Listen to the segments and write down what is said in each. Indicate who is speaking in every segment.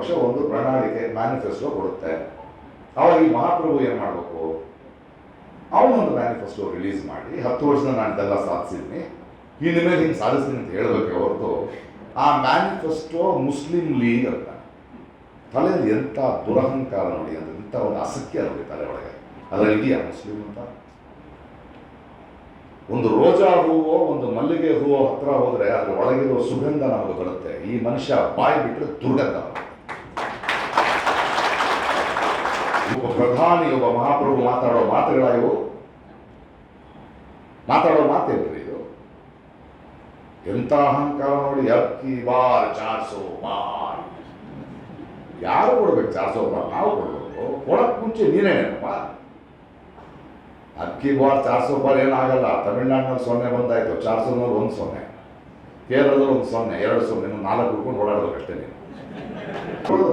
Speaker 1: ಪಕ್ಷ ಒಂದು ಪ್ರಣಾಳಿಕೆ ಮ್ಯಾನಿಫೆಸ್ಟೋ ಕೊಡುತ್ತೆ. ಅವಾಗ ಈ ಮಹಾಪ್ರಭು ಏನು ಮಾಡಬೇಕು? ಅವನೊಂದು ಮ್ಯಾನಿಫೆಸ್ಟೋ ರಿಲೀಸ್ ಮಾಡಿ, ಹತ್ತು ವರ್ಷದ ನಾನು ಇದೆಲ್ಲ ಸಾಧಿಸಿದ್ದೀನಿ ಇನ್ನು ಮೇಲೆ ಹಿಂಗೆ ಸಾಧಿಸ್ತೀನಿ ಅಂತ ಹೇಳಬೇಕೆ ಹೊರತು, ಆ ಮ್ಯಾನಿಫೆಸ್ಟೋ ಮುಸ್ಲಿಂ ಲೀಗ್ ಅಂತ. ತಲೆಯಲ್ಲಿ ಎಂಥ ದುರಹಂಕಾರ ನೋಡಿ ಅಂತ ಇಂಥ ಒಂದು ಆಸಕ್ತಿ ನೋಡಿ ತಲೆ ಒಳಗೆ. ಅದರಲ್ಲಿ ಇದೆಯಾ ಮುಸ್ಲಿಂ ಅಂತ? ಒಂದು ರೋಜಾ ಹೂವೋ, ಒಂದು ಮಲ್ಲಿಗೆ ಹೂವೋ ಹತ್ರ ಹೋದರೆ ಅದರ ಒಳಗಿರೋ ಸುಗಂಧ ನಮಗೆ ಬರುತ್ತೆ. ಈ ಮನುಷ್ಯ ಬಾಯಿ ಬಿಟ್ಟರೆ ದುರ್ಗಂಧ. ಒಬ್ಬ ಪ್ರಧಾನಿ, ಒಬ್ಬ ಮಹಾಪ್ರಭು ಮಾತಾಡೋ ಮಾತುಗಳ ಮಾತಾಡೋ ಮಾತೇನ್ರಿ ಇದು? ಎಂಥ ಅಹಂಕಾರ ನೋಡಿ ಅಕ್ಕಿ ಬಾರ್ ಚಾರ್ಸೋ ಬಾರ್ ಯಾರು ಕೊಡ್ಬೇಕು ಚಾರ್ಸೋ ಬಾರ್ ನಾವು ಕೊಡ್ಬೇಕು. ಕೊಡಕ್ ಮುಂಚೆ ನೀನೇನಪ್ಪ ಅಕ್ಕಿ ಬಾರ್ ಚಾರ್ಸೋ ಬಾರ್ ಏನಾಗಲ್ಲ. ತಮಿಳ್ನಾಡಿನಲ್ಲಿ ಸೊನ್ನೆ ಬಂದಾಯ್ತು. ಚಾರ್ಸೋನಲ್ಲಿ ಒಂದು ಸೊನ್ನೆ. ಕೇರಳದಲ್ಲಿ ಒಂದು ಸೊನ್ನೆ. ಎರಡು ಸೊನ್ನೆ. ನಾಲ್ಕು ಹುಡ್ಕೊಂಡು ಓಡಾಡೋದಕ್ಕಷ್ಟೇ ನೀನು.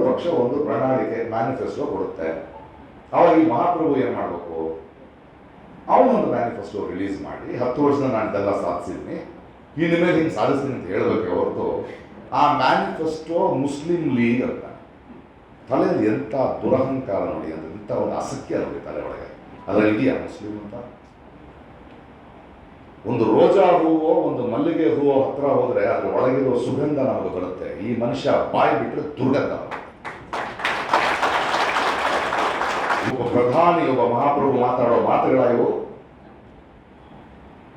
Speaker 1: ಪಕ್ಷ ಒಂದು ಪ್ರಣಾಳಿಕೆ ಮ್ಯಾನಿಫೆಸ್ಟೋ ಕೊಡುತ್ತೆ. ಅವಾಗ ಈ ಮಹಾಪ್ರಭು ಏನು ಮಾಡಬೇಕು? ಅವನೊಂದು ಮ್ಯಾನಿಫೆಸ್ಟೋ ರಿಲೀಸ್ ಮಾಡಿ, ಹತ್ತು ವರ್ಷದ ನಾನು ಇದೆಲ್ಲ ಸಾಧಿಸಿದ್ದೀನಿ ಇನ್ನು ಮೇಲೆ ಹಿಂಗೆ ಸಾಧಿಸ್ತೀನಿ ಅಂತ ಹೇಳಬೇಕೆ ಹೊರತು, ಆ ಮ್ಯಾನಿಫೆಸ್ಟೋ ಮುಸ್ಲಿಂ ಲೀಗ್ ಅಂತ. ತಲೆಯಲ್ಲಿ ಎಂಥ ದುರಹಂಕಾರ ನೋಡಿ ಅಂತ ಇಂಥ ಒಂದು ಆಸಕ್ತಿ ನೋಡಿ ತಲೆ ಒಳಗೆ ಅದರಲ್ಲಿ ಇದೆಯಾ ಮುಸ್ಲಿಂ ಅಂತ? ಒಂದು ರೋಜಾ ಹೂವೋ, ಒಂದು ಮಲ್ಲಿಗೆ ಹೂವೋ ಹತ್ರ ಹೋದರೆ ಅದ್ರ ಒಳಗಿರೋ ಸುಗಂಧ ನಮಗೆ ಬರುತ್ತೆ. ಈ ಮನುಷ್ಯ ಬಾಯಿ ಬಿಟ್ಟರೆ ದುರ್ಗಂಧ ಒಬ್ಬ ಪ್ರಧಾನಿ, ಒಬ್ಬ ಮಹಾಪ್ರಭು ಮಾತಾಡೋ ಮಾತುಗಳ ಇವು.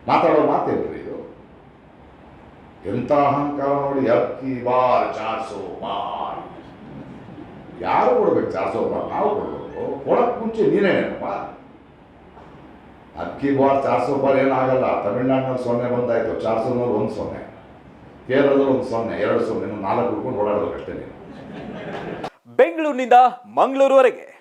Speaker 1: ಮಾತಾಡೋ ಮಾತೇನ್ರಿ ಇದು? ಎಂಥ ಅಹಂಕಾರ ನೋಡಿ ಅಕ್ಕಿ ಬಾರ್ ಚಾರ್ಸೋ ಬಾರ್ ಯಾರು ಕೊಡ್ಬೇಕು ಚಾರ್ಸೋ ಬಾರ್ ನಾವು ಕೊಡ್ಬೇಕು. ಕೊಡಕ್ ಮುಂಚೆ ನೀನೇನಪ್ಪ ಅಕ್ಕಿ ಬಾರ್ ಚಾರ್ಸೋ ಬಾರ್ ಏನಾಗಲ್ಲ. ತಮಿಳ್ನಾಡಿನಲ್ಲಿ ಸೊನ್ನೆ ಬಂದಾಯ್ತು. ಚಾರ್ಸೋನಲ್ಲಿ ಒಂದು ಸೊನ್ನೆ. ಕೇರಳದಲ್ಲಿ ಒಂದು ಸೊನ್ನೆ. ಎರಡು ಸೊನ್ನೆ. ನಾಲ್ಕು ಹುಡ್ಕೊಂಡು ಅಷ್ಟೇ ನೀನು.
Speaker 2: ಬೆಂಗಳೂರಿನಿಂದ ಮಂಗಳೂರುವರೆಗೆ.